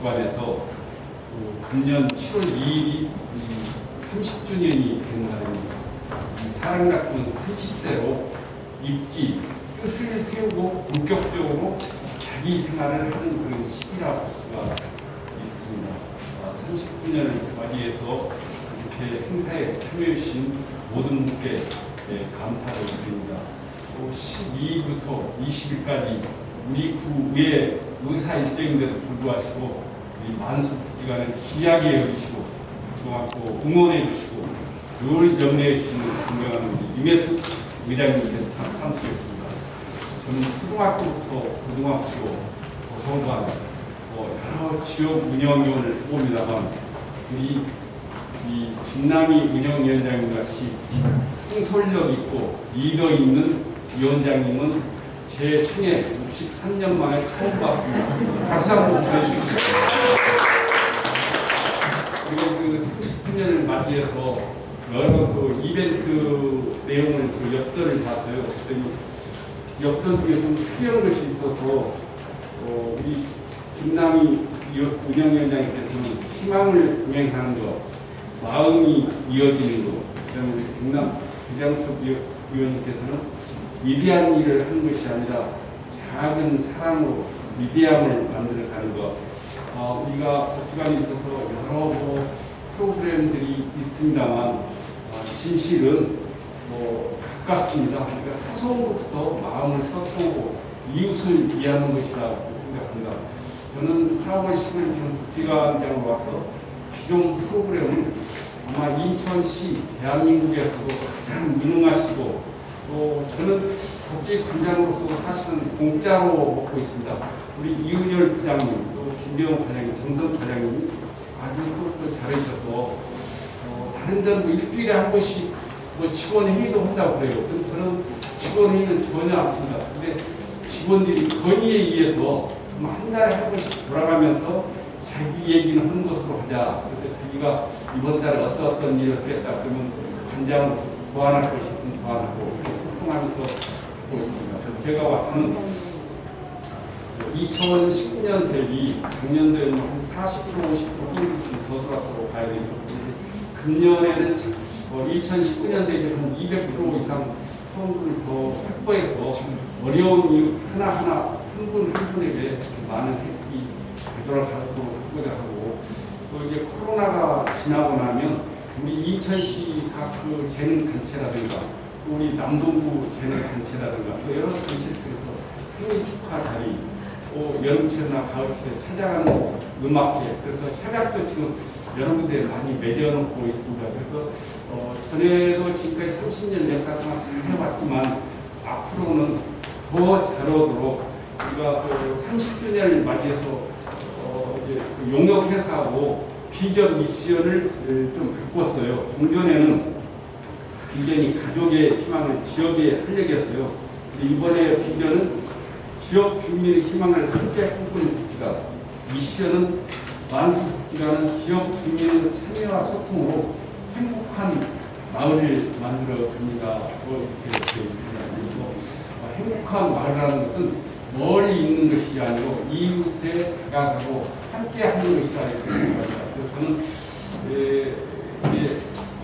기관에서 그 금년 7월 2일이 30주년이 된 날입니다. 이 사람 같은 30세로 입지, 뜻을 세우고 본격적으로 자기 생활을 하는 그런 시기라고 볼 수가 있습니다. 30주년을 맞이해서 이렇게 행사에 참여해주신 모든 분께 네, 감사를 드립니다. 또 12일부터 20일까지 우리 구의 의사 일정인데도 불구하시고 우리 만수 기간을 귀하게 여기시고 그동안 또 응원해 주시고 늘 염려해 주시는 존경하는 우리 임혜숙 의장님께 참 참석했습니다. 저는 초등학교부터 고등학교, 도서관, 뭐 여러 지역 운영위원을 뽑습니다만 우리 이 김남희 운영위원장님 같이 통솔력 있고 리더 있는 위원장님은 제 생애 63년 만에 처음 봤습니다. 박수 한번 보내주시죠. 그리고 그 30주년을 맞이해서 여러 그 이벤트 내용을 그 엽서를 봤어요. 그랬더니 엽서 중에 좀 특이한 것이 있어서 어, 우리 김남희 운영위원장님께서는 희망을 동행하는 것, 마음이 이어지는 것, 그다음에 김남 대장숙 위원님께서는 위대한 일을 하는 것이 아니라 작은 사랑으로 위대함을 만들어가는 것. 어, 우리가 복지관에 있어서 여러 뭐 프로그램들이 있습니다만 어, 진실은 뭐 가깝습니다. 그러니까 사소한 것부터 마음을 펴고 이웃을 위하는 것이라고 생각합니다. 저는 4월 10일 지금 복지관장으로 와서 기존 프로그램을 아마 인천시 대한민국에서도 가장 유능하시고 또 저는 복지관장으로서 사실은 공짜로 먹고 있습니다. 우리 이은열 부장님, 또 김병호 과장님, 정선 과장님 아주 또 잘하셔서 어, 다른 데는 뭐 일주일에 한 번씩 뭐 직원 회의도 한다고 그래요. 근데 저는 직원 회의는 전혀 않습니다. 근데 직원들이 건의에 의해서 뭐한 달에 한 번씩 돌아가면서 자기 얘기는 하는 것으로 하자. 그래서 자기가 이번 달에 어떤 어떤 일을 했다. 그러면 관장 보완할 것이 있으면 보완하고 소통하면서 하고 있습니다. 제가 와서는 2019년 대비 작년도에는 한40% 50% 확률이 더 들어왔다고 봐야 되죠. 금년에는 어, 2019년 대비 한 200% 이상 성분을 더 확보해서 어려운 이유 하나하나 한 분 한 분에게 많은 혜택이 되돌아가도록 하고자 하고 또 이제 코로나가 지나고 나면 우리 인천시 각 그 재능 단체라든가 또 우리 남동구 재능 단체라든가 또 여러 단체들에서 생일 축하 자리 또 여름철이나 가을철에 찾아가는 음악회 그래서 협약도 지금 여러 군데 많이 맺어놓고 있습니다. 그래서 어, 전에도 지금까지 30년 역사 동안 잘 해왔지만 앞으로는 더 잘하도록 우리가 그 30주년을 맞이해서 어, 이제 그 용역 회사하고 비전 미션을 좀 바꿨어요. 종전에는 비전이 가족의 희망을 지역에 살려겠어요. 이번에 비전은 지역 주민의 희망을 함께 꿈꾸는 복지관. 미션은 만수 복지관은 지역 주민의 참여와 소통으로 행복한 마을을 만들어 갑니다. 뭐 이렇게 있습니다. 어, 행복한 마을이라는 것은 멀리 있는 것이 아니고 이웃에 다가가고 함께 하는 것이다 이렇게 생각합니다. 그래서 저는 에, 이제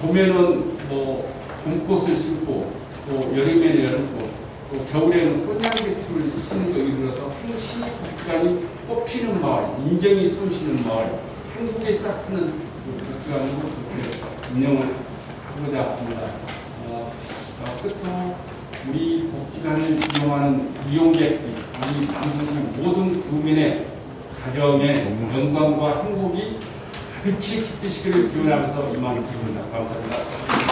봄에는 뭐 봄꽃을 심고 또 여름에는 여름꽃 또 겨울에는 꽃향배추를 심는 거 들어서 행시 복지관이 꽃피는 마을, 인정이 숨쉬는 마을, 싹트는 그 복지관으로 그렇게 운영을 하고자 합니다. 어, 어, 끝으로 우리 복지관을 이용하는 이용객들, 우리 남북 모든 국민의 가정의 영광과 행복이 가득히 깃드시기를 기원하면서 이만 드립니다. 감사합니다.